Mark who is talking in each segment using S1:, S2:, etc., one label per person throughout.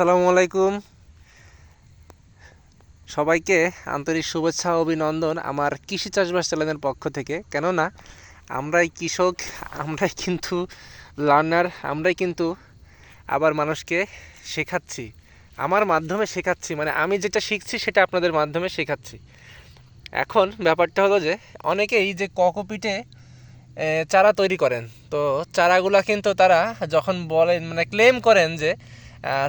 S1: আসসালামু আলাইকুম। সবাইকে আন্তরিক শুভেচ্ছা, অভিনন্দন আমার কৃষি চাষবাস চ্যানেলের পক্ষ থেকে। কেননা, আমরাই কৃষক, আমরাই কিন্তু লার্নার আমরাই কিন্তু আবার মানুষকে শেখাচ্ছি। আমার মাধ্যমে শেখাচ্ছি মানে আমি যেটা শিখছি সেটা আপনাদের মাধ্যমে শেখাচ্ছি। এখন ব্যাপারটা হলো যে, অনেকেই যে ককোপিটে চারা তৈরি করেন। তো চারাগুলা কিন্তু তারা যখন বলেন মানে ক্লেম করেন যে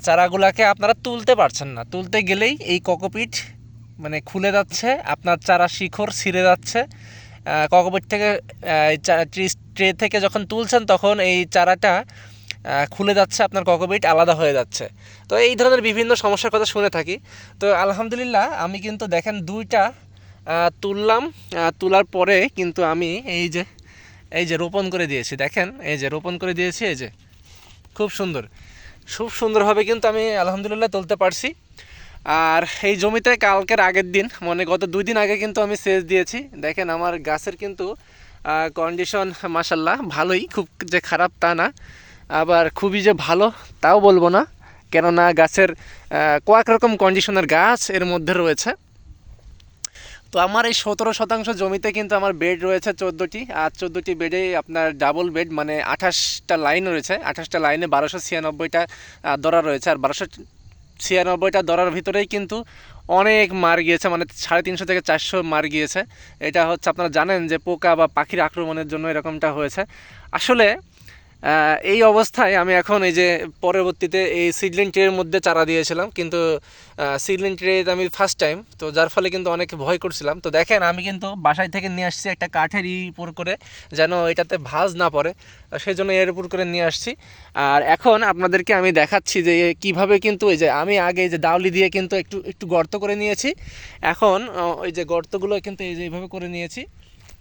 S1: চারাগুলাকে আপনারা তুলতে পারছেন না। তুলতে গেলেই এই ককোপিট মানে খুলে যাচ্ছে, আপনার চারা শিখর ছিঁড়ে যাচ্ছে। ককোপিট থেকে ট্রে থেকে যখন তুলছেন তখন এই চারাটা খুলে যাচ্ছে, আপনার ককোপিট আলাদা হয়ে যাচ্ছে। তো এই ধরনের বিভিন্ন সমস্যার কথা শুনে থাকি। তো আলহামদুলিল্লাহ আমি কিন্তু দেখেন দুইটা তুললাম। তোলার পরে কিন্তু আমি এই যে এই যে রোপণ করে দিয়েছি। দেখেন, এই যে রোপণ করে দিয়েছি, এই যে, খুব সুন্দর। খুব সুন্দরভাবে কিন্তু আমি আলহামদুলিল্লাহ তুলতে পারছি। আর এই জমিতে কালকের আগের দিন মানে গত দুই দিন আগে কিন্তু আমি সেচ দিয়েছি। দেখেন আমার গাছের কিন্তু কন্ডিশন মাসাল্লাহ ভালোই, খুব যে খারাপ তা না। আবার খুবই যে ভালো তাও বলব না। কেননা গাছের কয়েক রকম কন্ডিশনের গাছ এর মধ্যে রয়েছে। তো আমার এই সতেরো শতাংশ জমিতে কিন্তু আমার বেড রয়েছে চোদ্দোটি। আর চোদ্দোটি বেডে আপনার ডাবল বেড মানে আঠাশটা লাইন রয়েছে। আঠাশটা লাইনে বারোশো ছিয়ানব্বইটা দরা রয়েছে। আর বারোশো ছিয়ানব্বইটা দরার ভিতরেই কিন্তু অনেক মার গিয়েছে মানে সাড়ে তিনশো থেকে চারশো মার গিয়েছে। এটা হচ্ছে আপনারা জানেন যে পোকা বা পাখির আক্রমণের জন্য এরকমটা হয়েছে। আসলে এই অবস্থায় আমি এখন এই যে পরবর্তীতে এই সিডলিন ট্রের মধ্যে চারা দিয়েছিলাম, কিন্তু সিডলিন ট্রে আমি ফার্স্ট টাইম তো যার ফলে কিন্তু অনেক ভয় করছিলাম। তো দেখেন, আমি কিন্তু বাসায় থেকে নিয়ে আসছি একটা কাঠের উপর করে, যেন এটাতে ভাঁজ না পড়ে সেই জন্য এর উপর করে নিয়ে আসছি। আর এখন আপনাদেরকে আমি দেখাচ্ছি যে কীভাবে কিন্তু ওই যে আমি আগে যে দাউলি দিয়ে কিন্তু একটু একটু গর্ত করে নিয়েছি। এখন ওই যে গর্তগুলো কিন্তু এই যে এইভাবে করে নিয়েছি।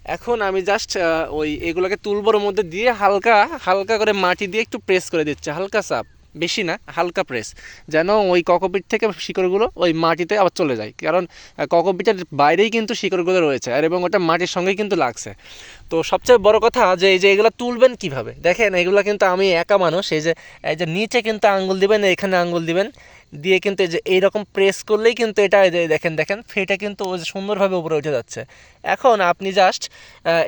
S1: এখন আমি জাস্ট ওই এগুলোকে তুলবোর মধ্যে দিয়ে হালকা হালকা করে মাটি দিয়ে একটু প্রেস করে দিচ্ছি। হালকা চাপ, বেশি না, হালকা প্রেস যেন ওই ককপিট থেকে শিকড়গুলো ওই মাটিতে আবার চলে যায়। কারণ ককপিটের বাইরেই কিন্তু শিকড়গুলো রয়েছে, আর এবং ওটা মাটির সঙ্গেই কিন্তু লাগছে। তো সবচেয়ে বড় কথা যে, এই যে এগুলো তুলবেন কীভাবে? দেখেন, এগুলো কিন্তু আমি একা মানুষ, এই যে এই যে নিচে কিন্তু আঙ্গুল দিবেন, এখানে আঙ্গুল দিবেন। দিয়ে কিন্তু এই যে এইরকম প্রেস করলেই কিন্তু এটা দেখেন দেখেন ফেটা কিন্তু যে সুন্দরভাবে উপরে উঠে যাচ্ছে। এখন আপনি জাস্ট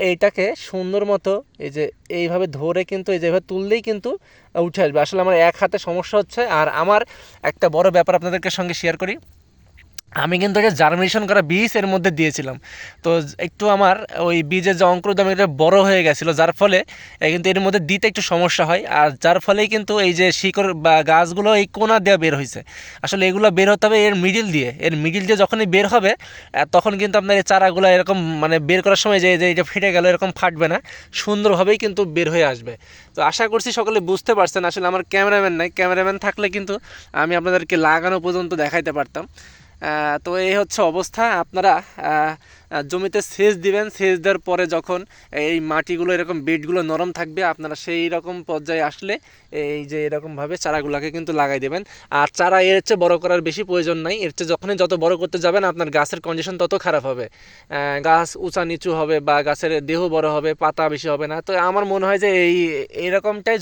S1: এইটাকে সুন্দর মতো এই যে এইভাবে ধরে কিন্তু এই যেভাবে তুললেই কিন্তু উঠে আসবে। আসলে আমার এক হাতে সমস্যা হচ্ছে, আর আমার একটা বড় ব্যাপার আপনাদেরকে সঙ্গে শেয়ার করি। আমি কিন্তু এটা জার্মিনেশন করা বীজ এর মধ্যে দিয়েছিলাম। তো একটু আমার ওই বীজের যে অঙ্কুরোদ্গম এটা বড় হয়ে গেছিল, যার ফলে কিন্তু এর মধ্যে দিতে একটু সমস্যা হয়। আর যার ফলেই কিন্তু এই যে শিকড় বা গাছগুলো এই কোনা দেওয়া বের হয়েছে আসলে এগুলো বের হতে হবে এর মিডিল দিয়ে। এর মিডিল দিয়ে যখনই বের হবে তখন কিন্তু আপনার এই চারাগুলো এরকম মানে বের করার সময় যে এটা ফেটে গেল এরকম ফাটবে না। সুন্দরভাবেই কিন্তু বের হয়ে আসবে। তো আশা করছি সকলে বুঝতে পারছেন। আসলে আমার ক্যামেরাম্যান নাই। ক্যামেরাম্যান থাকলে কিন্তু আমি আপনাদেরকে লাগানো পর্যন্ত দেখাইতে পারতাম। তো এই হচ্ছে অবস্থা। আপনারা জমিতে সেচ দিবেন, সেচ দেওয়ার পরে যখন এই মাটিগুলো, এরকম বেডগুলো নরম থাকবে, আপনারা সেই রকম পর্যায়ে আসলে এই যে এরকমভাবে চারাগুলোকে কিন্তু লাগাই দেবেন। আর চারা এর চেয়ে বড় করার বেশি প্রয়োজন নাই। এর চেয়ে যখনই যত বড় করতে যাবেন, আপনার গাছের কন্ডিশন তত খারাপ হবে। গাছ উঁচা নিচু হবে বা গাছের দেহ বড় হবে, পাতা বেশি হবে না। তো আমার মনে হয় যে এই, এরকমটাই